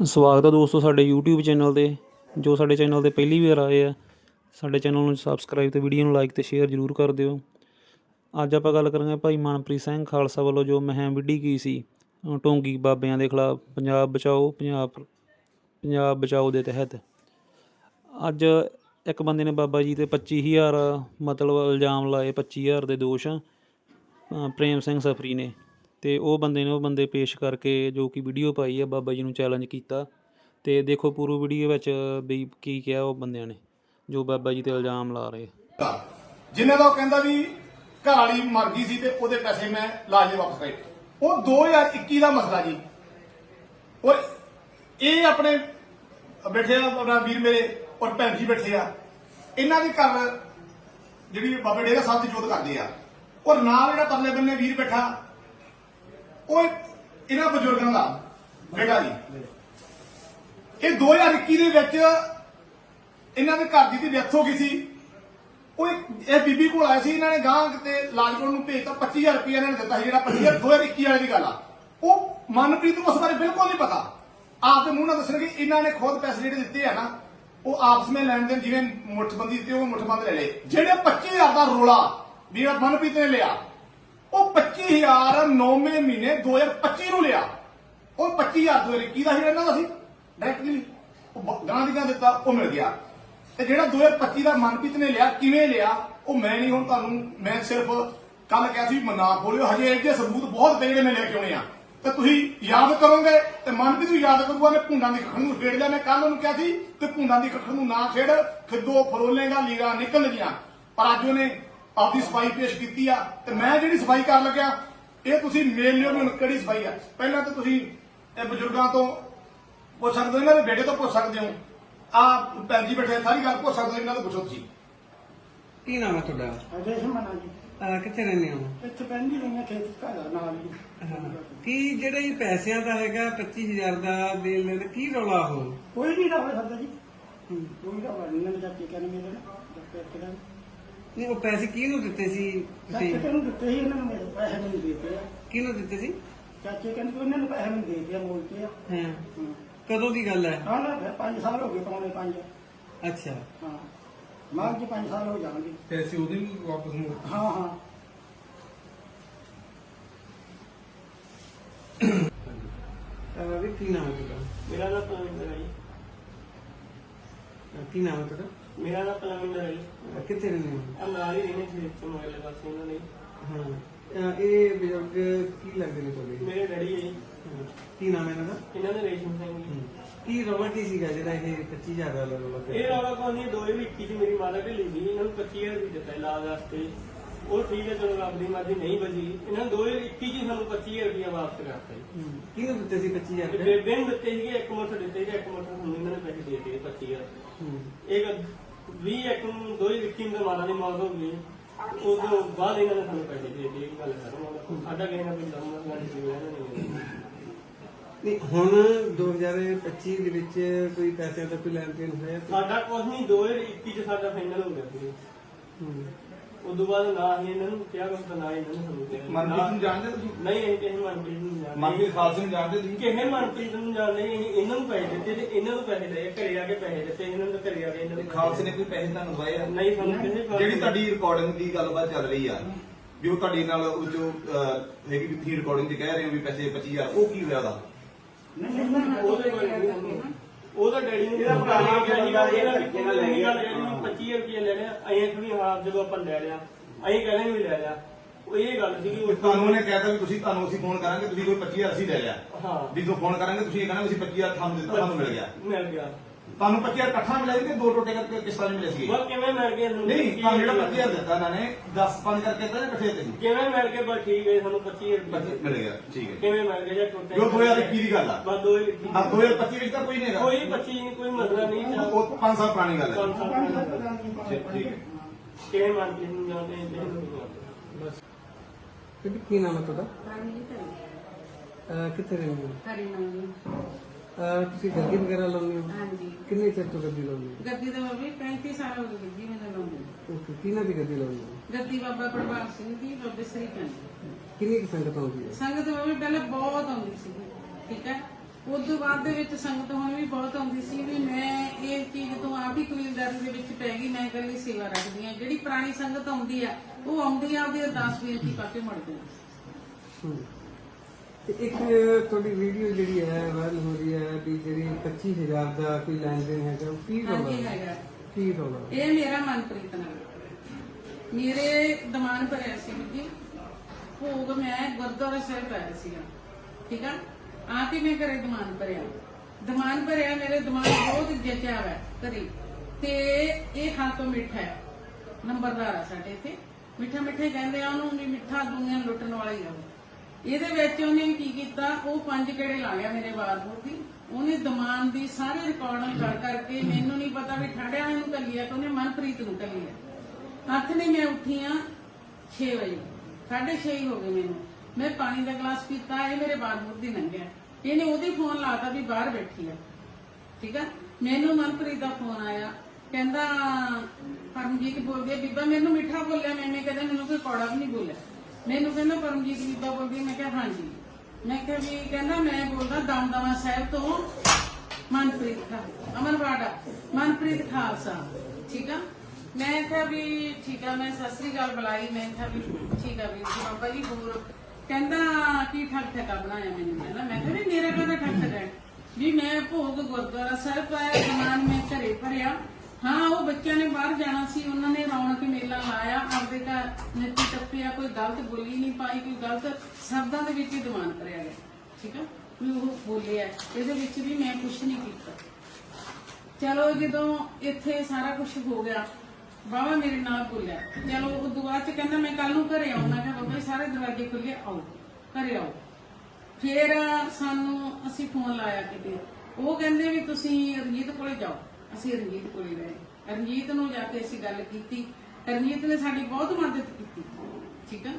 ਸਵਾਗਤ ਹੈ ਦੋਸਤੋ ਸਾਡੇ YouTube ਚੈਨਲ ਤੇ, ਜੋ ਸਾਡੇ ਚੈਨਲ ਤੇ ਪਹਿਲੀ ਵਾਰ ਆਏ ਆ, ਸਾਡੇ ਚੈਨਲ ਨੂੰ ਸਬਸਕ੍ਰਾਈਬ ਤੇ ਵੀਡੀਓ ਨੂੰ ਲਾਈਕ ਤੇ ਸ਼ੇਅਰ ਜ਼ਰੂਰ ਕਰ ਦਿਓ। ਅੱਜ ਆਪਾਂ ਗੱਲ ਕਰਾਂਗੇ ਭਾਈ ਮਨਪ੍ਰੀਤ ਸਿੰਘ ਖਾਲਸਾ ਵੱਲੋਂ ਜੋ ਮਹਿਮ ਵਿੱਢੀ ਗਈ ਸੀ ਢੋਂਗੀ ਬਾਬਿਆਂ ਦੇ ਖਿਲਾਫ ਪੰਜਾਬ ਬਚਾਓ, ਪੰਜਾਬ ਪੰਜਾਬ ਬਚਾਓ ਦੇ ਤਹਿਤ। ਅੱਜ ਇੱਕ ਬੰਦੇ ਨੇ ਬਾਬਾ ਜੀ ਤੇ 25000 ਮਤਲਬ ਇਲਜ਼ਾਮ ਲਾਏ 25000 ਦੇ ਦੋਸ਼ ਪ੍ਰੇਮ ਸਿੰਘ ਸਫਰੀ ਨੇ। ਅਤੇ ਉਹ ਬੰਦੇ ਨੇ ਉਹ ਬੰਦੇ ਪੇਸ਼ ਕਰਕੇ ਜੋ ਕਿ ਵੀਡੀਓ ਪਾਈ ਆ ਬਾਬਾ ਜੀ ਨੂੰ ਚੈਲੰਜ ਕੀਤਾ। ਅਤੇ ਦੇਖੋ ਪੂਰੀ ਵੀਡੀਓ ਵਿੱਚ ਵੀ ਕੀ ਕਿਹਾ ਉਹ ਬੰਦਿਆਂ ਨੇ, ਜੋ ਬਾਬਾ ਜੀ ਤੇ ਇਲਜ਼ਾਮ ਲਾ ਰਹੇ ਜਿਨ੍ਹਾਂ ਦਾ ਉਹ ਕਹਿੰਦਾ ਵੀ ਘਰ ਵਾਲੀ ਮਰ ਗਈ ਸੀ ਤੇ ਉਹਦੇ ਪੈਸੇ ਮੈਂ ਲਾਜੇ ਵਾਪਸ ਕਰੇ। ਉਹ 2021 ਦਾ ਮਸਲਾ ਜੀ। ਔਰ ਇਹ ਆਪਣੇ ਬੈਠੇ ਆ, ਆਪਣਾ ਵੀਰ ਮੇਰੇ ਔਰ ਭੈਣ ਜੀ ਬੈਠੇ ਆ। ਇਹਨਾਂ ਦੇ ਘਰ ਜਿਹੜੀ ਬਾਬਾ ਡੇਰਾ ਸਾਹਿਬ ਦੀ ਜੋਤ ਕਰਦੇ ਆ। ਔਰ ਨਾਲ ਜਿਹੜਾ ਪਰਲੇ ਬੰਨੇ ਵੀਰ ਬੈਠਾ ਉਹ ਇਹਨਾਂ ਬਜ਼ੁਰਗਾਂ ਦਾ, ਬੇਟਾ ਜੀ। ਇਹ 2021 ਦੇ ਵਿੱਚ ਇਹਨਾਂ ਦੇ ਘਰ ਦੀ ਦੀ ਡੈਥ ਹੋ ਗਈ ਸੀ। ਉਹ ਇਹ ਬੀਬੀ ਕੋਲ ਆਇਆ ਸੀ, ਇਹਨਾਂ ਨੇ ਗਾਂ ਤੇ ਲਾਜਪੁਰ ਨੂੰ ਭੇਜਤਾ 25000 ਰੁਪਏ ਇਹਨਾਂ ਨੇ ਦਿੱਤਾ ਸੀ, ਜਿਹੜਾ 25000 2021 ਵਾਲੇ ਦੀ ਗੱਲ ਆ। ਉਹ ਮਨਪ੍ਰੀਤ ਨੂੰ ਉਸ ਬਾਰੇ ਬਿਲਕੁਲ ਨਹੀਂ ਪਤਾ। ਆਪ ਦੇ ਮੂੰਹ ਨਾਲ ਦੱਸਣਗੇ, ਇਹਨਾਂ ਨੇ ਖੁਦ ਪੈਸੇ ਜਿਹੜੇ ਦਿੱਤੇ ਆ ਨਾ, ਉਹ ਆਪਸ ਵਿੱਚ ਲੈਣ ਦੇਣ, ਜਿਵੇਂ ਮੁੱਠਬੰਦੀ ਦਿੱਤੀ, ਉਹ ਮੁੱਠਬੰਦ ਲੈ ਲਏ। ਜਿਹੜੇ 25000 ਦਾ ਰੋਲਾ ਵੀ ਜਿਹੜਾ ਮਨਪ੍ਰੀਤ ਨੇ ਲਿਆ ਉਹ 25000 ਨੌਵੇਂ ਮਹੀਨੇ 2025 ਨੂੰ ਲਿਆ। ਉਹ 25000 2021 ਦਾ ਜਿਹੜਾ ਇਹਨਾਂ ਦਾ ਸੀ। ਡਾਇਰੈਕਟਲੀ ਉਹ ਗਾਂ ਦੀ ਗਾਂ ਦਿੱਤਾ, ਉਹ ਮਿਲ ਗਿਆ। ਤੇ ਜਿਹੜਾ 2025 ਦਾ ਮਨਪ੍ਰੀਤ ਨੇ ਲਿਆ, ਕਿਵੇਂ ਲਿਆ, ਉਹ ਮੈਂ ਨਹੀਂ ਹੁਣ ਤੁਹਾਨੂੰ, ਮੈਂ ਸਿਰਫ ਕੱਲ ਕਿਹਾ ਸੀ, ਮਨਾ ਬੋਲਿਓ। ਹਜੇ ਇਹ ਜਿਹੇ ਸਬੂਤ ਬਹੁਤ ਪਏ ਜਿਹੜੇ ਮੈਂ ਲੈ ਕੇ ਆਉਣੇ ਆ। ਤੇ ਤੁਸੀਂ ਯਾਦ ਕਰੋਗੇ, ਤੇ ਮਨਪ੍ਰੀਤ ਵੀ ਯਾਦ ਕਰੂਗਾ, ਮੈਂ ਭੁੰਡਾਂ ਦੀ ਕੱਖ ਨੂੰ ਛੇੜ ਲਿਆ। ਮੈਂ ਕੱਲ ਉਹਨੂੰ ਕਿਹਾ ਸੀ, ਤੇ ਭੁੰਡਾਂ ਦੀ ਕੱਖ ਨੂੰ ਨਾ ਛੇੜ, ਖਿੱਦੋ, ਫਰੋਲੇਗਾ ਲੀਰਾ ਨਿਕਲਣਗੀਆਂ। ਪਰ ਅੱਜ ਉਹਨੇ ਆਪਦੀ ਸਫ਼ਾਈ ਪੇਸ਼ ਕੀਤੀ ਆ ਤੇ ਮੈਂ ਜਿਹੜੀ ਸਫ਼ਾਈ ਕਰਨ ਲੱਗਿਆ ਇਹ ਤੁਸੀਂ ਮੇਲ ਲਿਓ ਹੁਣ ਕਿਹੜੀ ਸਫ਼ਾਈ ਆ। ਪਹਿਲਾਂ ਤਾਂ ਤੁਸੀਂ ਇਹ ਬਜ਼ੁਰਗਾਂ ਤੋਂ ਪੁੱਛ ਸਕਦੇ ਹੋ ਇਹਨਾਂ ਦੇ ਬੇਟੇ ਤੋਂ ਪੁੱਛ ਸਕਦੇ ਹੋ। ਆ ਭੈਣ ਜੀ ਬੈਠੇ ਆ, ਸਾਰੀ ਗੱਲ ਪੁੱਛ ਸਕਦੇ ਹੋ ਇਹਨਾਂ ਤੋਂ ਪੁੱਛੋ ਤੁਸੀਂ। ਕੀ ਨਾਮ ਹੈ ਤੁਹਾਡਾ? ਅਜੇ ਸਮਨਾ ਜੀ। ਅਹ ਕਿੱਥੇ ਰਹਿੰਦੇ ਹੋ? ਇੱਥੇ ਪੈਂਦੀ ਰਹੀਆਂ ਖੇਤ ਘਰ ਨਾਲ ਹੀ। ਕੀ ਜਿਹੜੇ ਇਹ ਪੈਸਿਆਂ ਦਾ ਹੈਗਾ 25000 ਦਾ ਦੇਣ ਲੈਣ ਕੀ ਰੌਲਾ ਹੋ ਕੋਈ ਨਹੀਂ ਰਹਾ ਸਕਦਾ ਜੀ ਕੋਈ ਰਹਾ ਨਹੀਂ ਨਾ ਜਾਂਦੇ ਕਹਿੰਦੇ ਮੇਰੇ ਨਾਲ ਜੱਕੇ ਕਿਹਨਾਂ ਨਹੀਂ ਉਹ ਪੈਸੇ ਕਿਹਨੂੰ ਦਿੱਤੇ ਸੀ ਤੁਸੀਂ? ਚਾਚੇ ਕਹਿੰਦੇ ਦਿੱਤੇ ਸੀ? ਇਹਨਾਂ ਨੂੰ ਮੇਰੇ ਪੈਸੇ ਦੇ ਦਿੱਤੇ ਆ। ਕਿਹਨੂੰ ਦਿੱਤੇ ਸੀ? ਚਾਚੇ ਕਹਿੰਦੇ ਉਹਨਾਂ ਨੂੰ ਪੈਸੇ ਦੇ ਦਿੱਤੇ ਮੋੜ ਕੇ ਆ। ਹਾਂ। ਹਾਂ। ਕਦੋਂ ਦੀ ਗੱਲ ਹੈ? ਨਾ ਨਾ ਫਿਰ 5 ਸਾਲ ਹੋ ਗਏ ਪੌਣੇ 5 ਅੱਛਾ। ਹਾਂ। ਮਾਰ ਜੀ 5 ਸਾਲ ਹੋ ਜਾਣਗੇ। ਪੈਸੇ ਉਹਦੇ ਵੀ ਵਾਪਸ ਮੁੜ ਹਾਂ ਹਾਂ। ਅਹ ਵੀ ਕੀ ਨਾਮ ਹੈ ਤੁਹਾਡਾ? ਮੇਰਾ ਨਾਮ ਪਲਵਿੰਦਰ ਹੈ ਜੀ। ਅਹ ਕੀ ਨਾਮ ਹੈ ਤੁਹਾਡਾ? ਮੇਰਾ ਨਾਮ ਪਲਵਿੰਦਰ ਹੈ ਜੀ। ਕਿੱਥੇ ਰਹਿੰਦੇ ਹੋ? ਆ ਨਾਲ ਹੀ ਰਹਿੰਦੇ ਖੇਤ ਚ ਮੋਇਲੇ ਪਾਸੇ ਉਹਨਾਂ ਨੇ ਹਾਂ। ਅਹ ਇਹ ਬਜ਼ੁਰਗ ਕੀ ਲੱਗਦੇ ਨੇ ਤੁਹਾਡੇ? ਮੇਰੇ ਡੈਡੀ ਹੈ ਜੀ। ਹਾਂ। ਕੀ ਨਾਮ ਹੈ ਇਹਨਾਂ ਦਾ? ਇਹਨਾਂ ਦੇ ਰੇਸ਼ਮ ਸਿੰਘ ਜੀ। ਕੀ ਰੌਲਾ ਕੀ ਸੀਗਾ ਜਿਹੜਾ ਇਹ 25000 ਦਾ ਰੌਲਾ ਪਿਆ? ਇਹ ਰੌਲਾ ਪਾਉਂਦੀ ਦੋ ਹਜ਼ਾਰ ਇੱਕੀ ਚ ਮੇਰੀ ਮਾਤਾ ਢਿੱਲੀ ਸੀ। ਇਹਨਾਂ ਨੂੰ 25000 ਰੁਪਏ ਦਿੱਤਾ ਇਲਾਜ ਵਾਸਤੇ। ਉਹ ਠੀਕ ਹੈ ਚਲੋ ਰੱਬ ਦੀ ਮਰਜ਼ੀ ਨਹੀਂ ਬਚੀ। ਇਹਨਾਂ ਨੇ 2021 ਚ ਸਾਨੂੰ 25000 ਰੁਪਏ ਵਾਪਸ ਕਰਤਾ ਜੀ। ਕਿਹਨੂੰ ਦਿੱਤੇ ਸੀ 25000 ਤੇ ਰੁਪਏ ਬੇਬੇ ਨੂੰ ਦਿੱਤੇ ਸੀਗੇ ਇੱਕ ਮੁੱਠ ਦਿੱਤੇ ਸੀਗੇ ਇੱਕ ਮੁੱਠ ਸਾਨੂੰ ਇਹਨਾਂ ਨੇ ਪੈਸੇ ਦੇ ਦਿੱਤੇ 25000 ਹੂੰ। ਇਹ 20 ਇੱਕ ਨੂੰ 2021 ਨੂੰ ਮਾਤਾ ਦੀ ਮੌਤ ਹੋ ਗਈ ਤੋਂ ਬਾਅਦ ਇਹਨਾਂ ਨੇ ਸਾਨੂੰ ਪੈਸੇ ਦੇ ਦਿੱਤੇ ਇਹ ਗੱਲ ਕਰ ਸਾਡਾ ਕਿਸੇ ਨਾਲ ਕੋਈ ਦਮ ਨਾਲ ਨਹੀਂ ਹੋਇਆ ਨਹੀਂ ਹੁਣ 2025 ਦੇ ਵਿੱਚ ਕੋਈ ਪੈਸਿਆਂ ਦਾ ਕੋਈ ਲੈਣ ਦੇਣ ਹੋਇਆ? ਸਾਡਾ ਕੁਝ ਨਹੀਂ 2021 ਚ ਸਾਡਾ ਫਾਈਨਲ ਹੋ ਗਿਆ ਸੀ। ਹੂੰ। ਉਦੋਂ ਬਾਅਦ ਨਾ ਹੀ ਇਹਨਾਂ ਨੂੰ ਕਿਹਾ ਤਾਂ ਨਾ ਇਹਨਾਂ ਨੇ ਕਿਹਾ ਮਨਪ੍ਰੀਤ ਨੂੰ ਜਾਣਦੇ ਤੁਸੀਂ? ਨਹੀਂ ਅਸੀਂ ਕਿਸੇ ਮਨਪ੍ਰੀਤ ਨੂੰ ਨਹੀਂ ਜਾਣਦੇ ਮਨਪ੍ਰੀਤ ਖਾਲਸੇ ਨੂੰ ਜਾਣਦੇ ਤੁਸੀਂ? ਕਿਸੇ ਮਨਪ੍ਰੀਤ ਨੂੰ ਜਾਣਦੇ ਨਹੀਂ ਅਸੀਂ ਇਹਨਾਂ ਨੂੰ ਪੈਸੇ ਦਿੱਤੇ ਤੇ ਇਹਨਾਂ ਨੂੰ ਪੈਸੇ ਲਏ ਘਰੇ ਆ ਕੇ ਪੈਸੇ ਦਿੱਤੇ ਇਹਨਾਂ ਨੂੰ ਘਰੇ ਆ ਕੇ ਇਹਨਾਂ ਨੂੰ ਪੈਸੇ ਖਾਲਸੇ ਨੇ ਕੋਈ ਪੈਸੇ ਤੁਹਾਨੂੰ ਦਵਾਏ ਆ? ਨਹੀਂ ਸਾਨੂੰ ਕਿਸੇ ਗੱਲ ਜਿਹੜੀ ਤੁਹਾਡੀ ਰਿਕਾਰਡਿੰਗ ਦੀ ਗੱਲਬਾਤ ਚੱਲ ਰਹੀ ਆ ਵੀ ਉਹ ਤੁਹਾਡੇ ਨਾਲ ਉਹ ਜੋ ਅਹ, ਹੈਗੀ ਵੀ ਤੁਸੀਂ ਰਿਕਾਰਡਿੰਗ 'ਚ ਕਹਿ ਰਹੇ ਹੋ ਵੀ ਪੈਸੇ 25000 ਉਹ ਕੀ ਹੋਇਆ ਉਹਦੇ? ਬਾਰੇ ਨਹੀਂ ਸਾਨੂੰ। ਉਹਦਾ ਡੈਡੀ ਨੂੰ ਜਿਹੜਾ ਭਰਾ ਆ ਗਿਆ ਸੀਗਾ ਇਹਨਾਂ ਦੀ ਕਿਹਨਾਂ ਲੈ ਗਿਆ 25 ਰੁਪਏ ਲੈ ਲਿਆ ਅਸੀਂ ਥੋੜੀ ਹਾਂ ਜਦੋਂ ਆਪਾਂ ਲੈ ਲਿਆ ਅਸੀਂ ਕਹਿੰਦੇ ਵੀ ਲੈ ਲਿਆ। ਉਹ ਇਹ ਗੱਲ ਵੀ ਉਸ ਤੁਹਾਨੂੰ ਉਹਨੇ ਕਹਿਤਾ ਵੀ ਤੁਸੀਂ ਤੁਹਾਨੂੰ ਅਸੀਂ ਫੋਨ ਕਰਾਂਗੇ ਤੁਸੀਂ ਕੋਈ 25000 ਅਸੀਂ ਲੈ ਲਿਆ। ਹਾਂ। ਵੀ ਜਦੋਂ ਫੋਨ ਕਰਾਂਗੇ ਤੁਸੀਂ ਇਹ ਕਹਿਣਾ ਵੀ ਅਸੀਂ 25000 ਤੁਹਾਨੂੰ ਦਿੱਤਾ ਤੁਹਾਨੂੰ ਮਿਲ ਗਿਆ। ਮਿਲ ਗਿਆ। ਤੁਹਾਨੂੰ 25000 ਇਕੱਠਾ ਮਿਲਿਆ ਸੀ ਕਿ ਦੋ ਟੋਟੇ ਕਰਕੇ ਕਿਸ ਤਰ੍ਹਾਂ ਮਿਲੇ ਸੀਗੇ? ਬਸ ਕਿਵੇਂ ਮਿਲ ਗਏ ਸਾਨੂੰ ਨਹੀਂ ਤੁਹਾਨੂੰ ਜਿਹੜਾ 25000 ਦਿੱਤਾ ਇਹਨਾਂ ਨੇ 10 5 ਕਰਕੇ ਦਿੱਤਾ ਜਾਂ ਇਕੱਠੇ ਦਿੱਤੇ ਸੀ? ਕਿਵੇਂ ਮਿਲ ਗਏ? ਬਸ ਠੀਕ ਹੈ ਸਾਨੂੰ 25 ਰੁਪਏ 25 ਮਿਲ ਗਿਆ ਠੀਕ ਹੈ। ਕਿਵੇਂ ਮਿਲ ਗਏ ਜਾਂ ਟੁੱਟੇ? ਜੋ 2021 ਦੀ ਗੱਲ ਆ। ਬਸ 2021 ਆ 2025 ਵਿੱਚ ਤਾਂ ਕੋਈ ਨਹੀਂ ਹੈਗਾ। ਕੋਈ 25 ਨਹੀਂ ਕੋਈ ਮਸਲਾ ਨਹੀਂ ਉਹ 5 ਸਾਲ ਪੁਰਾਣੀ ਗੱਲ ਹੈ। ਪੰਜ ਸਾਲ ਬਾਤ ਠੀਕ ਹੈ। ਕਿਵੇਂ ਮੰਨ ਕੇ ਨੂੰ ਜਾਂਦੇ ਬਸ। ਕੀ ਨਾਮ ਹੈ ਤੁਹਾਡਾ? ਕਿੱਥੇ ਰਹਿੰਦੇ ਹੋ? ਕਰੀ ਨਾ ਅਹ ਤੁਸੀਂ ਗੱਡੀ ਵਗੈਰਾ ਲਾਉਂਦੇ ਹੋ? ਹਾਂਜੀ। ਕਿੰਨੇ ਚਿਰ ਤੋਂ ਗੱਡੀ ਲਾਉਂਦੇ ਹੋ? ਗੱਦੀ ਦਾ ਵੀ 35 ਸਾਲ ਹੋ ਗਏ ਜੀ ਮੈਂ ਲਾਉਂਦੀ ਓਕੇ ਕਿਹਨਾਂ ਦੀ ਗੱਡੀ ਲਾਉਂਦੇ ਹੋ? ਗੱਦੀ ਬਾਬਾ ਪ੍ਰਭਾਤ ਸਿੰਘ ਦੀ ਬਾਬੇ ਸ੍ਰੀ ਚੰਦ ਕਿੰਨੀ ਕੁ ਸੰਗਤ ਆਉਂਦੀ ਹੈ ਸੰਗਤ ਬਾਬੇ ਪਹਿਲਾਂ ਬਹੁਤ ਆਉਂਦੀ ਸੀ ਠੀਕ ਹੈ? ਉਸ ਤੋਂ ਬਾਅਦ ਦੇ ਵਿੱਚ ਸੰਗਤ ਹੁਣ ਵੀ ਬਹੁਤ ਆਉਂਦੀ ਸੀ ਵੀ ਮੈਂ ਇਹ ਚੀਜ਼ ਤੋਂ ਆਪ ਹੀ ਕਬੀਲਦਾਰੀ ਦੇ ਵਿੱਚ ਪੈ ਗਈ ਮੈਂ ਇਕੱਲੀ ਸੇਵਾ ਰੱਖਦੀ ਆ ਜਿਹੜੀ ਪੁਰਾਣੀ ਸੰਗਤ ਆਉਂਦੀ ਆ ਉਹ ਆਉਂਦੀ ਆ ਉਹਦੀ ਅਰਦਾਸ ਬੇਨਤੀ ਪਾ ਕੇ ਮੁੜਦੀ ਆ। ਹੂੰ। ਤੇ ਇੱਕ ਤੁਹਾਡੀ ਵੀਡੀਓ ਜਿਹੜੀ ਹੈ ਵਾਇਰਲ ਹੋ ਰਹੀ ਹੈ ਵੀ ਜਿਹੜੀ 25000 ਦਾ ਕੋਈ ਲੈਣ ਦੇਣ ਹੈਗਾ ਉਹ ਕੀ ਹਾਂਜੀ ਹੈ? ਹੈਗਾ। ਕੀ ਰੌਲਾ? ਇਹ ਮੇਰਾ ਮਨਪ੍ਰੀਤ ਨਾਲ ਮੇਰੇ ਦਮਾਨ ਭਰਿਆ ਸੀ ਜੀ। ਭੋਗ ਮੈਂ ਗੁਰਦੁਆਰਾ ਸਾਹਿਬ ਪਾਇਆ ਸੀਗਾ। ਠੀਕ ਆ? ਹੀ ਮੈਂ ਘਰੇ ਭਰਿਆ। ਭਰਿਆ ਮੇਰੇ ਦਮਾਨ ਬਹੁਤ ਜਚਿਆ ਹੋਇਆ ਘਰੇ। ਤੇ ਇਹ ਖਾਤੋਂ ਮਿੱਠਾ ਹੈ। ਨੰਬਰਦਾਰ ਆ ਸਾਡੇ ਇੱਥੇ। ਮਿੱਠਾ ਮਿੱਠੇ ਕਹਿੰਦੇ ਆ ਉਹਨੂੰ ਵੀ ਮਿੱਠਾ ਦੁਨੀਆ ਲੁੱਟਣ ਵਾਲਾ ਹੀ ਆ ਉਹ। ਇਹਦੇ ਵਿੱਚ ਉਹਨੇ ਕੀ ਕੀਤਾ? ਉਹ ਪੰਜ ਕਿਹੜੇ ਲਾ ਗਿਆ ਮੇਰੇ ਬਾਰਬੂਰ ਦੀ ਉਹਨੇ ਦਮਾਨ ਦੀ ਸਾਰੇ ਰਿਕਾਰਡਿੰਗ ਕਰ ਕਰਕੇ ਮੈਨੂੰ ਨਹੀਂ ਪਤਾ ਵੀ ਠੰਡਿਆਂ ਨੂੰ ਕੱਲਿਆ ਤੇ ਉਹਨੇ ਮਨਪ੍ਰੀਤ ਨੂੰ ਕੱਲਿਆ ਹੱਥ ਨੇ ਮੈਂ ਉੱਠੀ ਆ 6 ਵਜੇ। 6:30 ਹੋ ਗਏ ਮੈਨੂੰ। ਮੈਂ ਪਾਣੀ ਦਾ ਗਲਾਸ ਪੀਤਾ, ਇਹ ਮੇਰੇ ਬਾਰਬੂਰ ਦੀ ਲੰਘਿਆ। ਇਹਨੇ ਉਹਦੀ ਫੋਨ ਲਾਤਾ ਵੀ ਬਾਹਰ ਬੈਠੀ ਆ। ਠੀਕ ਆ? ਮੈਨੂੰ ਮਨਪ੍ਰੀਤ ਦਾ ਫੋਨ ਆਇਆ। ਕਹਿੰਦਾ ਪਰਮਜੀਤ ਬੋਲਦੇ ਬੀਬਾ ਮੈਨੂੰ ਮਿੱਠਾ ਬੋਲਿਆ, ਮੈਂ ਮੈਂ ਕਹਿੰਦਾ ਮੈਨੂੰ ਕੋਈ ਕੌੜਾ ਵੀ ਨਹੀਂ ਬੋਲਿਆ। ਮੈਨੂੰ ਕਹਿੰਦਾ ਪਰਮਜੀਤ ਬੀਬਾ ਬੋਲਦੀ ਆ। ਮੈਂ ਕਿਹਾ ਹਾਂਜੀ। ਮੈਂ ਕਿਹਾ ਵੀ ਕਹਿੰਦਾ ਮੈਂ ਬੋਲਦਾ ਦਮਦਮਾ ਸਾਹਿਬ ਤੋਂ ਮਨਪ੍ਰੀਤ ਖਾ, ਅਮਰਵਾੜਾ, ਮਨਪ੍ਰੀਤ ਖਾਲਸਾ। ਠੀਕ ਆ? ਮੈਂ ਕਿਹਾ ਵੀ ਠੀਕ ਆ, ਮੈਂ ਸਤਿ ਸ੍ਰੀ ਅਕਾਲ ਬੁਲਾਈ, ਮੈਂ ਕਿਹਾ ਵੀ ਠੀਕ ਆ ਵੀ ਜੀ, ਬਾਬਾ ਜੀ ਹੋਰ ਕਹਿੰਦਾ ਕੀ ਠੱਗ ਠੱਕਾ ਬਣਾਇਆ ਮੈਨੂੰ ਕਹਿੰਦਾ। ਮੈਂ ਕਿਹਾ ਵੀ ਮੇਰਾ ਕਹਿੰਦਾ ਠੱਗ ਠੱਕਾ ਹੈ? ਵੀ ਮੈਂ ਭੋਗ ਗੁਰਦੁਆਰਾ ਸਾਹਿਬ ਪਾਇਆ ਸਮਾਨ ਮੈਂ ਘਰੇ ਭਰਿਆ ਹਾਂ, ਉਹ ਬੱਚਿਆਂ ਨੇ ਬਾਹਰ ਜਾਣਾ ਸੀ, ਉਹਨਾਂ ਨੇ ਰੌਣਕ ਮੇਲਾ ਲਾਇਆ, ਆਪਦੇ ਘਰ ਨੱਚੀ ਟੱਪਿਆ ਕੋਈ ਗਲਤ ਬੋਲੀ ਨਹੀਂ ਪਾਈ, ਕੋਈ ਗਲਤ ਸ਼ਬਦਾਂ ਦੇ ਵਿੱਚ ਹੀ ਦੀਵਾਨ ਕਰਿਆ ਗਿਆ, ਠੀਕ ਆ? ਵੀ ਉਹ ਬੋਲਿਆ, ਇਹਦੇ ਵਿੱਚ ਵੀ ਮੈਂ ਕੁਝ ਨਹੀਂ ਕੀਤਾ। ਚਲੋ ਜਦੋਂ ਇੱਥੇ ਸਾਰਾ ਕੁਝ ਹੋ ਗਿਆ ਬਾਬਾ ਮੇਰੇ ਨਾਲ ਬੋਲਿਆ, ਚਲੋ ਉਹ ਦੁਆ ਚ ਕਹਿੰਦਾ, ਮੈਂ ਕੱਲ ਨੂੰ ਘਰੇ ਆਉਣਾ ਕਿ ਬਾਬਾ ਜੀ, ਸਾਰੇ ਦਰਵਾਜ਼ੇ ਖੁੱਲੇ ਆਓ, ਘਰੇ ਆਓ। ਫੇਰ ਸਾਨੂੰ, ਅਸੀਂ ਫੋਨ ਲਾਇਆ ਕਿਤੇ, ਉਹ ਕਹਿੰਦੇ ਵੀ ਤੁਸੀਂ ਰਣਜੀਤ ਕੋਲੇ ਜਾਓ। ਅਸੀਂ ਰਣਜੀਤ ਕੋਲੇ ਗਏ ਰਣਜੀਤ ਨੂੰ ਜਾ ਕੇ ਅਸੀਂ ਗੱਲ ਕੀਤੀ। ਰਣਜੀਤ ਨੇ ਸਾਡੀ ਬਹੁਤ ਮਦਦ ਕੀਤੀ। ਠੀਕ ਆ?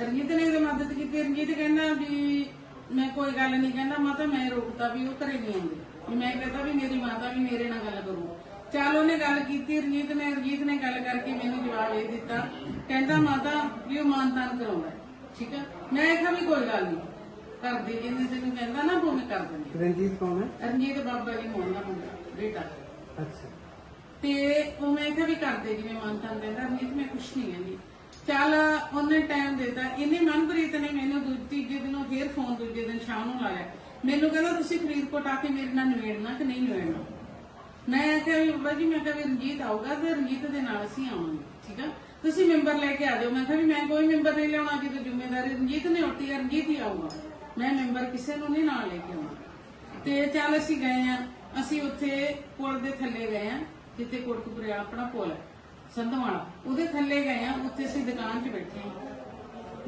ਰਣਜੀਤ ਨੇ ਇਹਦੀ ਮਦਦ ਕੀਤੀ ਰਣਜੀਤ ਕਹਿੰਦਾ ਵੀ ਮੈਂ ਕੋਈ ਗੱਲ ਨਹੀਂ ਕਹਿੰਦਾ ਮਾਤਾ ਮੈਂ ਰੋਕਤਾ ਵੀ ਉਹ ਘਰੇ ਨਹੀਂ ਆਉਂਦੇ। ਮੈਂ ਕਹਿੰਦਾ ਵੀ ਮੇਰੀ ਮਾਤਾ ਵੀ ਮੇਰੇ ਨਾਲ ਗੱਲ ਕਰੂ। ਚੱਲ ਉਹਨੇ ਗੱਲ ਕੀਤੀ ਰਣਜੀਤ ਨੇ ਰਣਜੀਤ ਨੇ ਗੱਲ ਕਰਕੇ ਮੈਨੂੰ ਜਵਾਬ ਇਹ ਦਿੱਤਾ। ਕਹਿੰਦਾ ਮਾਤਾ ਵੀ ਉਹ ਮਾਨਤਾਨ ਕਰਾਉਂਦਾ ਹੈ। ਠੀਕ ਆ? ਮੈਂ ਕਿਹਾ ਵੀ ਕੋਈ ਗੱਲ ਨਹੀਂ। ਕਰਦੀ ਜਿੰਨੇ ਤੈਨੂੰ ਕਹਿੰਦਾ ਨਾ ਉਹ ਮੈਂ ਕਰ ਦਿੰਦੀ ਰਣਜੀਤ ਕੌਣ ਹੈ? ਰਣਜੀਤ ਬਾਬਾ ਜੀ ਮੋਹਨ ਦਾ ਮੁੰਡਾ ਬੇਟਾ। ਅੱਛਾ। ਤੇ ਉਹ ਮੈਂ ਕਿਹਾ ਵੀ ਕਰਦੇ ਜਿਵੇਂ ਮਾਨਤਾਨ ਕਹਿੰਦਾ ਰਣਜੀਤ ਮੈਂ ਕੁਛ ਨਹੀਂ ਕਹਿੰਦੀ। ਚੱਲ ਉਹਨੇ ਟਾਈਮ ਦਿੱਤਾ, ਇਹਨੇ ਮਨਪ੍ਰੀਤ ਨੇ ਮੈਨੂੰ ਦੂਜੀ ਤੀਜੇ ਦਿਨੋਂ ਫੇਰ ਫੋਨ ਦੂਜੇ ਦਿਨ ਸ਼ਾਮ ਨੂੰ ਲਾਇਆ ਮੈਨੂੰ ਕਹਿੰਦਾ ਤੁਸੀਂ ਫਰੀਦਕੋਟ ਆ ਕੇ ਮੇਰੇ ਨਾਲ ਨਿਬੇੜਨਾ ਕਿ ਨਹੀਂ ਨਿਬੇੜਨਾ? ਮੈਂ ਕਿਹਾ ਵੀ ਬਾਬਾ ਜੀ, ਮੈਂ ਕਿਹਾ ਵੀ ਰਣਜੀਤ ਆਊਗਾ ਤੇ ਰਣਜੀਤ ਦੇ ਨਾਲ ਅਸੀਂ ਆਵਾਂਗੇ, ਠੀਕ ਆ? ਤੁਸੀਂ ਮੈਂਬਰ ਲੈ ਕੇ ਆ ਜਾਓ। ਮੈਂ ਕਿਹਾ ਵੀ ਮੈਂ ਕੋਈ ਮੈਂਬਰ ਨਹੀਂ ਲਿਆਉਣਾ ਜਿਹਦੀ ਜ਼ਿੰਮੇਵਾਰੀ ਰਣਜੀਤ ਨੇ ਉੱਟੀ ਰਣਜੀਤ ਹੀ ਆਊਗਾ। ਮੈਂ ਮੈਂਬਰ ਕਿਸੇ ਨੂੰ ਨਹੀਂ ਨਾਲ ਲੈ ਕੇ ਆਉਣਾ ਤੇ ਚੱਲ ਅਸੀਂ ਗਏ ਆ। ਅਸੀਂ ਉੱਥੇ ਪੁਲ ਦੇ ਥੱਲੇ ਗਏ ਆ ਜਿੱਥੇ ਕੋਟਕਪੁਰੇ ਵਾਲਾ ਆਪਣਾ ਪੁਲ ਹੈ, ਸੰਧਵਾਲਾ। ਉਹਦੇ ਥੱਲੇ ਗਏ ਆ ਉੱਥੇ ਅਸੀਂ ਦੁਕਾਨ 'ਚ ਬੈਠੇ ਆ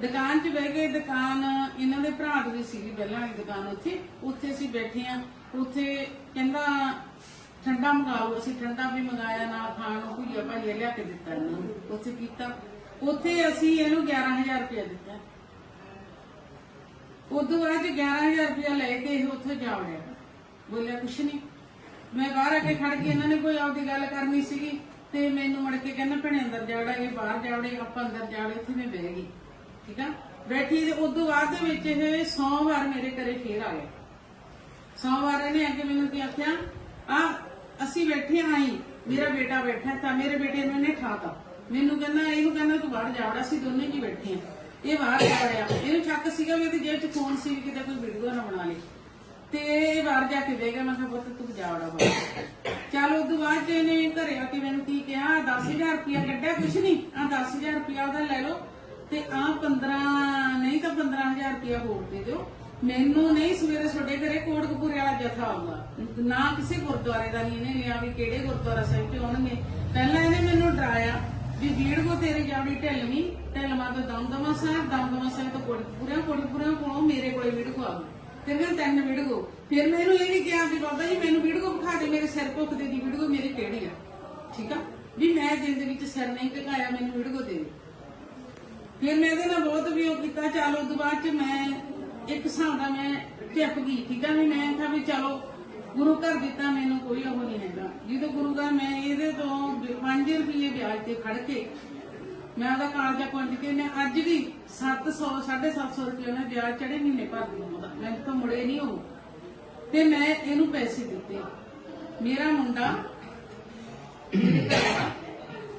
ਦੁਕਾਨ 'ਚ ਬਹਿ ਕੇ ਦੁਕਾਨ ਇਹਨਾਂ ਦੇ ਭਰਾ ਦੀ ਸੀਗੀ ਪਹਿਲਾਂ ਵਾਲੀ ਦੁਕਾਨ ਉੱਥੇ ਉੱਥੇ ਅਸੀਂ ਬੈਠੇ ਆ ਉੱਥੇ ਕਹਿੰਦਾ, ਠੰਡਾ ਮੰਗਾਓ, ਅਸੀਂ ਠੰਡਾ ਵੀ ਮੰਗਾਇਆ ਨਾ ਖਾਣ ਨੂੰ ਭੁਜੀਆ ਭਾਜੀਆ ਲਿਆ ਕੇ ਦਿੱਤਾ ਇਹਨਾਂ ਨੂੰ, ਉੱਥੇ ਕੀਤਾ। ਉੱਥੇ ਅਸੀਂ ਇਹਨੂੰ 11000 ਰੁਪਏ ਦਿੱਤਾ। ਉਦੋਂ ਬਾਅਦ 'ਚ 11000 ਰੁਪਏ ਲੈ ਕੇ ਇਹ ਉੱਥੇ ਜਾ ਵੜਿਆ। ਬੋਲਿਆ, ਕੁਛ ਨਹੀਂ ਮੈਂ ਬਾਹਰ ਆ ਕੇ ਖੜ ਗਈ, ਇਹਨਾਂ ਨੇ ਕੋਈ ਆਪਦੀ ਗੱਲ ਕਰਨੀ ਸੀਗੀ ਤੇ ਮੈਨੂੰ ਮੁੜ ਕੇ ਕਹਿੰਦਾ ਭੈਣੇ ਅੰਦਰ ਜਾਵੜਾ, ਇਹ ਬਾਹਰ ਜਾਵੜੇ, ਆਪਾਂ ਅੰਦਰ ਜਾਵੜੇ, ਇੱਥੇ ਮੈਂ ਬਹਿ ਗਈ, ਠੀਕ ਆ? ਬੈਠੀ ਤੇ ਉਦੋਂ ਬਾਅਦ ਦੇ ਵਿੱਚ ਇਹ ਸੋਮਵਾਰ ਮੇਰੇ ਘਰੇ ਫੇਰ ਆ ਗਿਆ। ਸੋਮਵਾਰ ਇਹਨੇ ਅੱਗੇ ਮੈਨੂੰ ਕੀ ਆਖਿਆ? ਆ, ਅਸੀਂ ਬੈਠੇ ਆਈ ਮੇਰਾ ਬੇਟਾ ਬੈਠਾ ਤਾਂ ਮੇਰੇ ਬੇਟੇ ਨੂੰ ਇਹਨੇ ਠਾਤਾ। ਮੈਨੂੰ ਕਹਿੰਦਾ, ਇਹਨੂੰ ਕਹਿੰਦਾ ਤੂੰ ਬਾਹਰ ਜਾੜਾ ਅਸੀਂ ਦੋਨੇ ਜੀ ਬੈਠੇ ਆ ਇਹ ਬਾਹਰ ਜਾ ਵੜਿਆ ਇਹਨੂੰ ਸ਼ੱਕ ਸੀਗਾ ਵੀ ਇਹਦੀ ਜੇਬ 'ਚ ਫੋਨ ਸੀ ਕਿਤੇ ਕੋਈ ਵੀਡੀਓ ਨਾ ਬਣਾ ਲਈ ਤੇ ਇਹ ਬਾਹਰ ਜਾ ਕੇ ਬਹਿ ਗਿਆ, ਮੈਂ ਕਿਹਾ ਪੁੱਤ ਤੂੰ ਜਾ ਵੜਾ ਬਾਹਰ। ਚੱਲ ਉਦੋਂ ਬਾਅਦ 'ਚ ਇਹਨੇ ਘਰੇ ਆ ਕੇ ਮੈਨੂੰ ਕੀ ਕਿਹਾ 10000 ਰੁਪਇਆ ਕੱਢਿਆ, ਕੁਛ ਨਹੀਂ ਆ 10000 ਰੁਪਇਆ ਉਹਦਾ ਲੈ ਲਓ ਤੇ ਆ 15 ਨਹੀਂ ਤਾਂ 15000 ਰੁਪਇਆ ਹੋਰ ਦੇ ਦਿਓ। ਮੈਨੂੰ ਨਹੀਂ ਸਵੇਰੇ ਤੁਹਾਡੇ ਘਰੇ ਕੋਟਕਪੂਰੇ ਵਾਲਾ ਜਥਾ ਆਊਗਾ। ਨਾ ਕਿਸੇ ਗੁਰਦੁਆਰੇ ਦਾ ਨਹੀਂ ਇਹਨੇ ਲਿਆ ਵੀ ਕਿਹੜੇ ਗੁਰਦੁਆਰਾ ਸਾਹਿਬ ਤੇ ਆਉਣਗੇ। ਪਹਿਲਾਂ ਇਹਨੇ ਮੈਨੂੰ ਡਰਾਇਆ ਵੀ ਵੀੜਗੋ ਤੇਰੇ ਜਾਵੜੀ ਢਿੱਲਵੀਂ ਢਿੱਲਵਾਂ ਤੋਂ ਦਮਦਮਾ ਸਾਹਿਬ ਦਮਦਮਾ ਸਾਹਿਬ ਤੋਂ ਕੋਟਕਪੂਰੇ ਕੋਟਕਪੂਰੇ ਕੋਲੋਂ ਮੇਰੇ ਕੋਲੇ ਵੀੜਗੋ ਆਊਗਾ ਫਿਰ ਕਹਿੰਦਾ ਤਿੰਨ ਵੀੜਗੋ ਫਿਰ ਮੈਨੂੰ ਇਹ ਵੀ ਕਿਹਾ ਵੀ ਬਾਬਾ ਜੀ, ਮੈਨੂੰ ਵੀੜਗੋ ਵਿਖਾ ਦੇ ਮੇਰੇ ਸਿਰ ਭੁੱਖਦੇ ਦੀ ਵੀੜਗੋ ਮੇਰੀ ਕਿਹੜੀ ਆ? ਠੀਕ ਆ? ਵੀ ਮੈਂ ਜ਼ਿੰਦਗੀ 'ਚ ਸਿਰ ਨਹੀਂ ਝੁਕਾਇਆ ਮੈਨੂੰ ਵੀੜਗੋ ਦੇ ਫਿਰ ਮੈਂ ਇਹਦੇ ਨਾਲ ਬਹੁਤ ਵੀ ਉਹ ਕੀਤਾ। ਚਲ ਉਦੋਂ ਬਾਅਦ ਚ ਮੈਂ ਇੱਕ ਹਿਸਾਬ ਦਾ ਮੈਂ ਚਿਪ ਗਈ, ਠੀਕ ਆ? ਵੀ ਮੈਂ ਕਿਹਾ ਵੀ ਚਲੋ, ਗੁਰੂ ਘਰ ਦਿੱਤਾ ਮੈਨੂੰ, ਕੋਈ ਉਹ ਨਹੀਂ ਹੈਗਾ। ਜਦੋਂ ਗੁਰੂ ਘਰ ਮੈਂ ਇਹਦੇ ਤੋਂ 5 ਰੁਪਏ ਵਿਆਜ ਤੇ ਖੜ ਕੇ ਮੈਂ ਉਹਦਾ ਕਾਲਜਾ ਪੁੰਜ ਕੇ ਮੈਂ ਅੱਜ ਵੀ 700 750 ਰੁਪਏ ਉਹਨੇ ਵਿਆਜ ਚੜੇ ਮਹੀਨੇ ਭਰ ਦੀ ਉਹਦਾ ਮੈਂ ਤਾਂ ਮੁੜੇ ਨਹੀਂ ਉਹ। ਤੇ ਮੈਂ ਇਹਨੂੰ ਪੈਸੇ ਦਿੱਤੇ। ਮੇਰਾ ਮੁੰਡਾ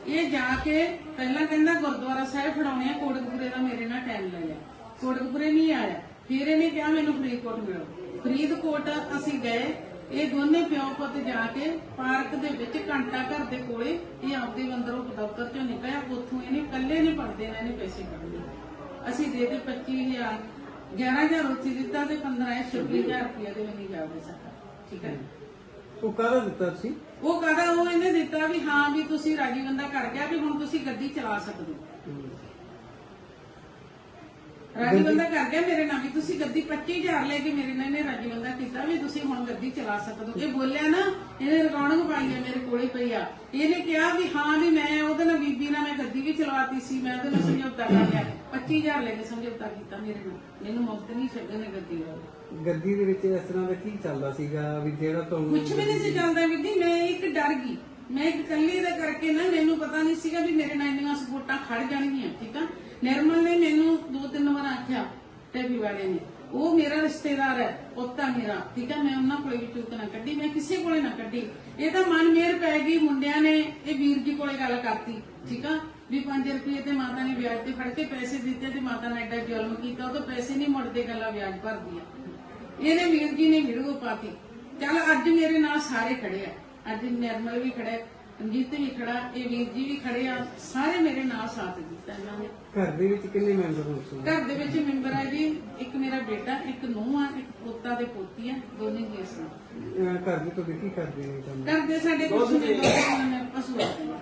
ਇਹ ਜਾ ਕੇ ਪਹਿਲਾਂ ਕਹਿੰਦਾ ਗੁਰਦੁਆਰਾ ਸਾਹਿਬ ਫੜਾਉਣੇ ਆ, ਕੋਟਕਪੂਰੇ ਦਾ ਮੇਰੇ ਨਾਲ ਟਾਈਮ ਲੈ ਲਿਆ। ਕੋਟਕਪੂਰੇ ਨਹੀਂ ਆਇਆ। ਫਿਰ ਇਹਨੇ ਕਿਹਾ ਮੈਨੂੰ ਫਰੀਦਕੋਟ ਮਿਲੋ। ਫਰੀਦਕੋਟ ਅਸੀਂ ਗਏ ਇਹ ਦੋਨੇ ਪਿਓ ਪੁੱਤ ਜਾ ਕੇ ਪਾਰਕ ਦੇ ਵਿੱਚ ਘੰਟਾ ਘਰ ਦੇ ਕੋਲੇ ਇਹ ਆਪਦੇ ਅੰਦਰੋਂ ਦਫ਼ਤਰ ਚੋਂ ਨਿਕਲਿਆ ਉੱਥੋਂ ਇਹਨੇ ਇਕੱਲੇ ਨਹੀਂ ਪੜਦੇ ਇਹਨਾਂ ਨੇ ਪੈਸੇ ਕੱਢ ਲਏ। ਅਸੀਂ ਦੇ ਦੇ 25000 11000 ਉੱਥੇ ਦਿੱਤਾ ਤੇ 15 26000 ਰੁਪਏ ਦੇ ਮੈਨੂੰ ਜਾ ਦੇ ਸਕਾ ਠੀਕ ਹੈ? ਉਹ ਕਾਹਦਾ ਦਿੱਤਾ ਸੀ? ਉਹ ਕਹਦਾ? ਉਹ ਇਹਨੇ ਦਿੱਤਾ ਵੀ ਹਾਂ ਵੀ ਤੁਸੀਂ ਰਾਜੀ ਬੰਦਾ ਕਰ ਗਿਆ ਵੀ ਹੁਣ ਤੁਸੀਂ ਗੱਡੀ ਚਲਾ ਸਕਦੇ ਹੋ। ਰਾਜੀ ਬੰਦਾ ਕਰ ਗਿਆ ਮੇਰੇ ਨਾਲ ਵੀ। ਤੁਸੀਂ ਗੱਡੀ 25000 ਲੈ ਕੇ ਮੇਰੇ ਨਾਲ ਇਹਨੇ ਰਾਜੀ ਬੰਦਾ ਕੀਤਾ ਵੀ ਤੁਸੀਂ ਹੁਣ ਗੱਡੀ ਚਲਾ ਸਕਦੇ ਹੋ। ਇਹ ਬੋਲਿਆ ਨਾ ਇਹਨੇ ਰਿਕਾਰਡਿੰਗ ਪਾਈ ਹੈ ਮੇਰੇ ਕੋਲੇ ਪਈ ਆ। ਇਹਨੇ ਕਿਹਾ ਵੀ ਹਾਂ ਵੀ ਮੈਂ ਉਹਦੇ ਨਾਲ ਬੀਬੀ ਨਾਲ ਮੈਂ ਗੱਡੀ ਵੀ ਚਲਵਾਤੀ ਸੀ ਮੈਂ ਉਹਦੇ ਨਾਲ ਸਮਝੌਤਾ ਕਰ ਲਿਆ। 25000 ਲੈ ਕੇ ਸਮਝੌਤਾ ਕੀਤਾ ਮੇਰੇ ਨਾਲ। ਮੈਨੂੰ ਮੁਫਤ ਨਹੀਂ ਛੱਡਣੇ ਗੱਡੀ ਵਾਲੇ। ਗੱਦੀ ਦੇ ਵਿੱਚ ਇਸ ਤਰ੍ਹਾਂ ਦਾ ਕੀ ਚੱਲਦਾ ਸੀਗਾ ਵੀ ਜਿਹੜਾ ਤੁਹਾਨੂੰ ਕੁਛ ਵੀ ਨਹੀਂ ਸੀ ਚੱਲਦਾ ਜੀ ਮੈਂ ਇੱਕ ਡਰ ਗਈ। ਮੈਂ ਇੱਕ ਕੱਲੀ ਦਾ ਕਰਕੇ ਨਾ ਮੈਨੂੰ ਪਤਾ ਨਹੀਂ ਸੀਗਾ ਵੀ ਮੇਰੇ ਨਾਲ ਇੰਨੀਆਂ ਸਪੋਰਟਾਂ ਖੜ ਜਾਣਗੀਆਂ ਠੀਕ ਆ? ਨਿਰਮਲ ਨੇ ਮੈਨੂੰ ਦੋ ਤਿੰਨ ਵਾਰ ਆਖਿਆ ਟੈਬੀ ਵਾਲੇ ਨੇ, ਉਹ ਮੇਰਾ ਰਿਸ਼ਤੇਦਾਰ ਹੈ, ਪੁੱਤਾ ਮੇਰਾ, ਠੀਕ ਹੈ, ਮੈਂ ਉਹਨਾਂ ਕੋਲੇ ਵੀ ਚੁੱਕ ਨਾ ਕੱਢੀ, ਮੈਂ ਕਿਸੇ ਕੋਲੇ ਨਾ ਕੱਢੀ। ਇਹ ਤਾਂ ਮਨ ਮੇਰ ਪੈ ਗਈ, ਮੁੰਡਿਆਂ ਨੇ ਇਹ ਵੀਰ ਜੀ ਕੋਲੇ ਗੱਲ ਕਰਤੀ, ਠੀਕ ਆ? ਵੀ 5 ਰੁਪਏ ਤੇ ਮਾਤਾ ਨੇ ਵਿਆਜ ਤੇ ਫੜ ਕੇ ਪੈਸੇ ਦਿੱਤੇ ਤੇ ਮਾਤਾ ਨੇ ਐਡਾ ਜ਼ੁਲਮ ਕੀਤਾ, ਉਹ ਤਾਂ ਪੈਸੇ ਨਹੀਂ ਮੁੜਦੇ ਗੱਲਾਂ ਵਿਆਜ ਭਰਦੀ ਆ ਇਹਨੇ ਵੀਰ ਜੀ ਨੇ ਵੀਡੀਓ ਪਾਤੀ। ਚੱਲ ਅੱਜ ਮੇਰੇ ਨਾਲ ਸਾਰੇ ਖੜੇ ਆ, ਅੱਜ ਨਿਰਮਲ ਵੀ ਖੜਾ ਹੈ, ਰਣਜੀਤ ਵੀ ਖੜਾ ਇਹ ਵੀਰ ਜੀ ਵੀ ਖੜੇ ਆ ਸਾਰੇ ਮੇਰੇ ਨਾਲ ਸਾਥ ਦਿੱਤਾ ਇਹਨਾਂ ਨੇ। ਘਰ ਦੇ ਵਿੱਚ ਕਿੰਨੇ ਮੈਂਬਰ ਹੋ ਸੀ ਘਰ ਦੇ ਵਿੱਚ ਮੈਂਬਰ ਆ ਜੀ ਇੱਕ ਮੇਰਾ ਬੇਟਾ ਇੱਕ ਨੂੰਹ ਆ ਇੱਕ ਪੋਤਾ ਤੇ ਪੋਤੀ ਆ ਦੋਨੇ ਜੀ ਅਸੀਂ ਅਹ ਘਰ ਦੇ ਤੁਹਾਡੇ ਕੀ ਕਰਦੇ ਨੇ ਕੰਮ? ਘਰ ਦੇ ਸਾਡੇ ਕੁਝ ਨਹੀਂ ਪਸ਼ੂ ਆ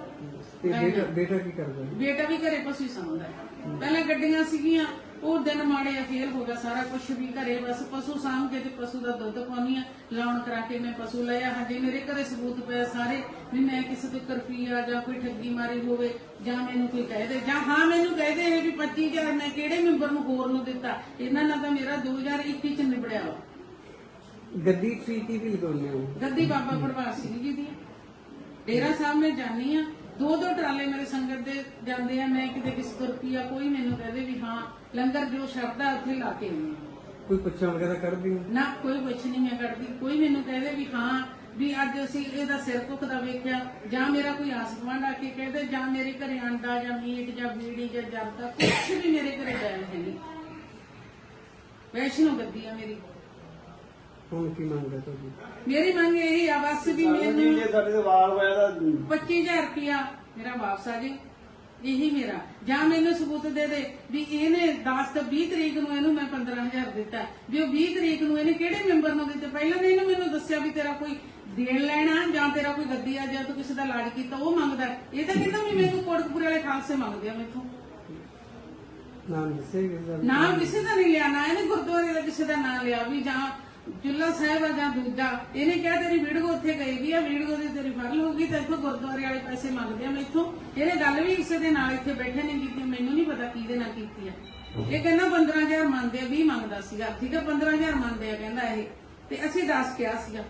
ਤੇ ਬੇਟਾ ਬੇਟਾ ਕੀ ਕਰਦਾ? ਹੈ ਬੇਟਾ ਵੀ ਘਰੇ ਪਸ਼ੂ ਸੰਭਦਾ। ਹੈ ਪਹਿਲਾਂ ਗੱਡੀਆਂ ਸੀਗੀਆਂ ਉਹ ਦਿਨ ਮਾੜੇ ਫੇਲ ਹੋ ਗਿਆ ਸਾਰਾ ਕੁਝ ਵੀ ਘਰੇ ਬਸ ਪਸ਼ੂ ਸਾਂਭ ਕੇ ਤੇ ਪਸ਼ੂ ਦਾ ਦੁੱਧ ਪਾਉਣੀ ਆ ਲਾਉਣ ਕਰਾ ਕੇ ਮੈਂ ਪਸ਼ੂ ਲਿਆ ਹਜੇ ਮੇਰੇ ਘਰੇ ਸਬੂਤ ਪਿਆ ਸਾਰੇ ਵੀ ਮੈਂ ਕਿਸੇ ਤੋਂ ਕਰਫੀਆ ਜਾਂ ਕੋਈ ਠੱਗੀ ਮਾਰੀ ਹੋਵੇ ਜਾਂ ਮੈਨੂੰ ਕੋਈ ਕਹਿ ਦੇ ਜਾਂ ਹਾਂ ਮੈਨੂੰ ਕਹਿ ਦੇ ਵੀ 25000 ਮੈਂ ਕਿਹੜੇ ਮੈਂਬਰ ਨੂੰ ਹੋਰ ਨੂੰ ਦਿੱਤਾ ਇਹਨਾਂ ਨਾਲ ਤਾਂ ਮੇਰਾ 2021 ਚ ਨਿਬੜਿਆ ਵਾ ਗੱਦੀ ਤੁਸੀਂ ਕੀ ਵੀ ਲਗਾਉਂਦੇ ਹੋ ਗੱਦੀ ਬਾਬਾ ਸਿੰਘ ਜੀ ਦੀ। ਡੇਰਾ ਸਾਹਿਬ ਮੈਂ ਜਾਣੀ ਆ ਦੋ ਦੋ ਟਰਾਲੇ ਮੇਰੇ ਸੰਗਤ ਦੇ ਜਾਂਦੇ ਆ ਮੈਂ ਕਿਤੇ ਕਿਸ ਤੋਂ ਰੁਪਈਆ ਕੋਈ ਮੈਨੂੰ ਕਹਦੇ ਵੀ ਹਾਂ ਲੰਗਰ ਜੋ ਸ਼ਰਧਾ ਉੱਥੇ ਲਾ ਕੇ ਆਉਂਦੇ ਆ ਕੋਈ ਪੁੱਛਾਂ ਵਗੈਰਾ ਕਰਦੇ ਹੋ ਨਾ ਕੋਈ ਕੁਛ ਨਹੀਂ ਮੈਂ ਕਰਦੀ। ਕੋਈ ਮੈਨੂੰ ਕਹਦੇ ਵੀ ਹਾਂ ਵੀ ਅੱਜ ਅਸੀਂ ਇਹਦਾ ਸਿਰ ਭੁੱਖਦਾ ਵੇਖਿਆ ਜਾਂ ਮੇਰਾ ਕੋਈ ਆਸ ਗੁਆਂਢ ਆ ਕੇ ਕਹਦੇ ਜਾਂ ਮੇਰੇ ਘਰੇ ਅੰਡਾ ਜਾਂ ਮੀਟ ਜਾਂ ਬੀੜੀ ਜਾਂ ਜਰਦਾ ਕੁਛ ਵੀ ਮੇਰੇ ਘਰੇ ਜਾਇਜ਼ ਹੈ ਨਹੀਂ। ਵੈਸ਼ਨੋ ਗੱਦੀ ਆ ਮੇਰੀ। ਹੁਣ ਕੀ ਮੰਗਦਾ ਤੁਹਾਡੀ? ਮੇਰੀ ਮੰਗ ਇਹ ਆ ਬਸ ਵੀ ਮੈਨੂੰ ਜੇ ਸਾਡੇ ਤੇ ਵਾਰ ਹੋਇਆ ਤਾਂ 25000 ਰੁਪਇਆ ਮੇਰਾ ਵਾਪਸ ਆ ਜੇ। ਇਹੀ ਮੇਰਾ। ਜਾਂ ਮੈਨੂੰ ਸਬੂਤ ਦੇ ਦੇ ਵੀ ਇਹਨੇ 10 ਤੋਂ 20 ਤਰੀਕ ਨੂੰ ਇਹਨੂੰ ਮੈਂ 15000 ਦਿੱਤਾ। ਵੀ ਉਹ 20 ਤਰੀਕ ਨੂੰ ਇਹਨੇ ਕਿਹੜੇ ਮੈਂਬਰ ਨੂੰ ਦਿੱਤੇ? ਪਹਿਲਾਂ ਨੇ ਇਹਨੂੰ ਮੈਨੂੰ ਦੱਸਿਆ ਵੀ ਤੇਰਾ ਕੋਈ ਦੇਣ ਲੈਣਾ ਜਾਂ ਤੇਰਾ ਕੋਈ ਗੱਦੀ ਆ ਜਾਂ ਤੂੰ ਕਿਸੇ ਦਾ ਇਲਾਜ ਕੀਤਾ ਉਹ ਮੰਗਦਾ। ਇਹ ਤਾਂ ਕਹਿੰਦਾ ਵੀ ਮੈਨੂੰ ਕੋਟਕਪੂਰੇ ਵਾਲੇ ਖਾਲਸੇ ਮੰਗਦੇ ਆ ਮੈਥੋਂ। ਨਾਮ ਕਿਸ ਦਾ? ਨਾਮ ਕਿਸੇ ਦਾ ਨਹੀਂ ਲਿਆ ਨਾ ਇਹਨੇ ਗੁਰਦੁਆਰੇ ਦਾ ਕਿਸੇ ਦਾ ਨਾਮ ਲਿਆ ਵੀ ਜਾਂ ਚੁੱਲਾ ਸਾਹਿਬ ਆ ਜਾਂ ਦੂਜਾ ਇਹਨੇ ਕਿਹਾ ਤੇਰੀ ਵੀਡੀਓ ਉੱਥੇ ਗਈ ਵੀ ਆ ਵੀਡੀਓ ਦੀ ਤੇਰੀ ਫਰਲ ਹੋਊਗੀ ਤੇ ਇੱਥੋਂ ਗੁਰਦੁਆਰੇ ਵਾਲੇ ਪੈਸੇ ਮੰਗਦੇ ਆ ਮੈਥੋਂ। ਇਹਨੇ ਗੱਲ ਵੀ ਕਿਸੇ ਦੇ ਨਾਲ ਇੱਥੇ ਬੈਠੇ ਨੇ ਕੀਤੀ ਮੈਨੂੰ ਨਹੀਂ ਪਤਾ ਕਿਹਦੇ ਨਾਲ ਕੀਤੀ ਆ। ਇਹ ਕਹਿੰਦਾ 15000 ਮੰਗਦੇ ਆ 20 ਮੰਗਦਾ ਸੀਗਾ। ਠੀਕ ਆ 15000 ਮੰਗਦੇ ਆ ਕਹਿੰਦਾ ਇਹ। ਤੇ ਅਸੀਂ 10 ਕਿਹਾ ਸੀਗਾ।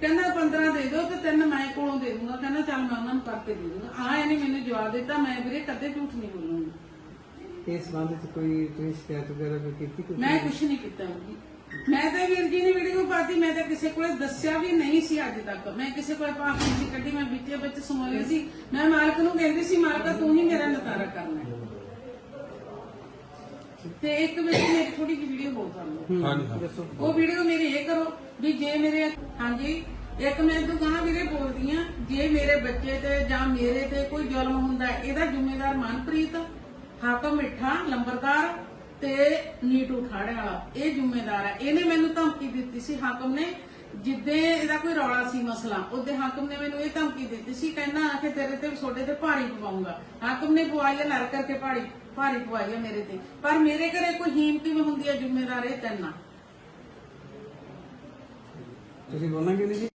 ਕਹਿੰਦਾ 15 ਦੇ ਦਿਓ ਤੇ ਤਿੰਨ ਮੈਂ ਕੋਲੋਂ ਦੇ ਦੂੰਗਾ। ਕਹਿੰਦਾ ਚੱਲ ਮੈਂ ਉਹਨਾਂ ਨੂੰ ਕਰਕੇ ਦੇ ਦੂੰਗਾ। ਆ ਇਹਨੇ ਮੈਨੂੰ ਜਵਾਬ ਦਿੱਤਾ ਮੈਂ ਵੀਰੇ ਕਦੇ ਝੂਠ ਨਹੀਂ ਬੋਲੂੰਗੀ। ਇਸ ਸੰਬੰਧ ਵਿੱਚ ਕੋਈ ਤੁਸੀਂ ਸ਼ਿਕਾਇਤ ਵਗੈਰਾ ਕੋਈ ਕੀਤੀ ਮੈਂ ਕੁਛ ਨਹੀਂ ਕੀਤਾ। ਜੀ ਮੈਂ ਤਾਂ ਵੀਰ ਜੀ ਨੇ ਵੀਡੀਓ ਪਾਤੀ ਮੈਂ ਤਾਂ ਕਿਸੇ ਕੋਲੇ ਦੱਸਿਆ ਵੀ ਨਹੀਂ ਸੀ ਅੱਜ ਤੱਕ। ਮੈਂ ਕਿਸੇ ਕੋਲੇ ਪਾਪ ਨਹੀਂ ਸੀ ਕੱਢੀ ਮੈਂ ਵਿੱਚੇ ਵਿੱਚ ਸਮਾਲੀ ਸੀ। ਮੈਂ ਮਾਲਕ ਨੂੰ ਕਹਿੰਦੀ ਸੀ ਮਾਲਕਾ ਤੂੰ ਹੀ ਮੇਰਾ ਨਤਾਰਾ ਕਰਨਾ ਹੈ। ਤੇ ਇੱਕ ਵਿੱਚ ਮੇਰੀ ਥੋੜੀ ਜਿਹੀ ਵੀਡੀਓ ਕਰ ਲਓ ਹਾਂਜੀ ਦੱਸੋ। ਉਹ ਵੀਡੀਓ ਮੇਰੀ ਇਹ ਕਰੋ ਵੀ ਜੇ ਮੇਰੇ ਹਾਂਜੀ ਇੱਕ ਮੈਂ ਤੂੰ ਕਹਾਂ ਵੀਰੇ ਬੋਲਦੀ ਆ ਜੇ ਮੇਰੇ ਬੱਚੇ ਤੇ ਜਾਂ ਮੇਰੇ ਤੇ ਕੋਈ ਜ਼ੁਲਮ ਹੁੰਦਾ ਹੈ, ਇਹਦਾ ਜ਼ਿੰਮੇਦਾਰ ਮਨਪ੍ਰੀਤ ਹਾਕਮ ਮਿੱਠਾ ਲੰਬਰਦਾਰ ਤੇ ਨੀਟੂ ਠਾੜੇ ਵਾਲਾ, ਇਹ ਜ਼ਿੰਮੇਦਾਰ ਹੈ। ਇਹਨੇ ਮੈਨੂੰ ਧਮਕੀ ਦਿੱਤੀ ਸੀ, ਹਾਕਮ ਨੇ। ਜਿੱਦੇ ਇਹਦਾ ਕੋਈ ਰੌਲਾ ਸੀ ਮਸਲਾ, ਉਹਦੇ ਹਾਕਮ ਨੇ ਮੈਨੂੰ ਇਹ ਧਮਕੀ ਦਿੱਤੀ ਸੀ, ਕਹਿੰਦਾ ਆ ਤੇਰੇ ਤੇ ਛੋਡੇ ਤੇ ਭਾਰੀ ਪਵਾਉਂਗਾ। ਹਾਕਮ ਨੇ ਪਵਾਈ ਹੈ ਨਰ ਕਰਕੇ ਭਾਰੀ ਭਾਰੀ ਪਵਾਈ ਹੈ ਮੇਰੇ ਤੇ। ਪਰ ਮੇਰੇ ਘਰੇ ਕੋਈ ਹੀਮ ਕਿਵੇਂ ਹੁੰਦੀ ਹੈ ਜ਼ਿੰਮੇਦਾਰ, ਇਹ ਤੈਨਾਂ ਤੁਸੀਂ ਬੋਲਾਂਗੇ ਨਹੀਂ ਜੀ?